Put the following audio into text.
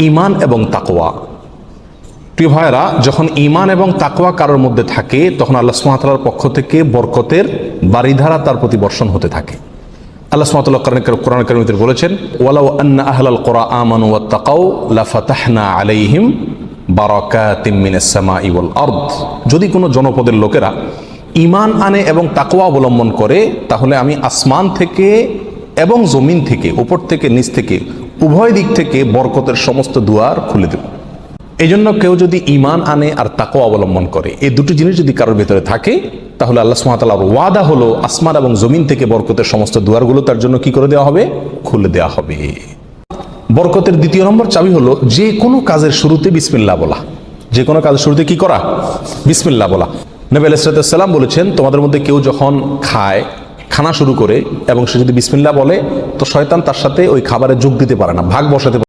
ইমান এবং তাকওয়া। প্রিয় ভাইরা যখন ইমান এবং তাকওয়া কারোর মধ্যে থাকে, তখন আল্লাহ সুমাতালার পক্ষ থেকে বরকতের বাড়িধারা তার প্রতি বর্ষণ হতে থাকে। কোরআন বলেছেন আলাইহিম আরদ। যদি কোনো জনপদের লোকেরা ইমান আনে এবং তাকওয়া অবলম্বন করে, তাহলে আমি আসমান থেকে এবং জমিন থেকে, উপর থেকে, নিচ থেকে উভয় দিক থেকে বরকতের সমস্ত দুয়ার খুলে দেব। এই জন্য কেউ যদি ইমান আনে আর তাকও অবলম্বন করে, এই দুটি জিনিস যদি কারোর ভেতরে থাকে, তাহলে আল্লাহ সুমাতালার ওয়াদা হলো আসমান এবং জমিন থেকে বরকতের সমস্ত দুয়ারগুলো তার জন্য কি করে দেওয়া হবে? খুলে দেওয়া হবে। বরকতের দ্বিতীয় নম্বর চাবি হলো যে কোনো কাজের শুরুতে বিসমিল্লা বলা। যে কোনো কাজের শুরুতে কি করা? বিসমিল্লা বলা। নবী আলাইসালাম বলেছেন, তোমাদের মধ্যে কেউ যখন খায় খানা শুরু করে এবং সে যদি বিসমিল্লা বলে, তো শয়তান তার সাথে ওই খাবারে যোগ দিতে পারে না, ভাগ বসাতে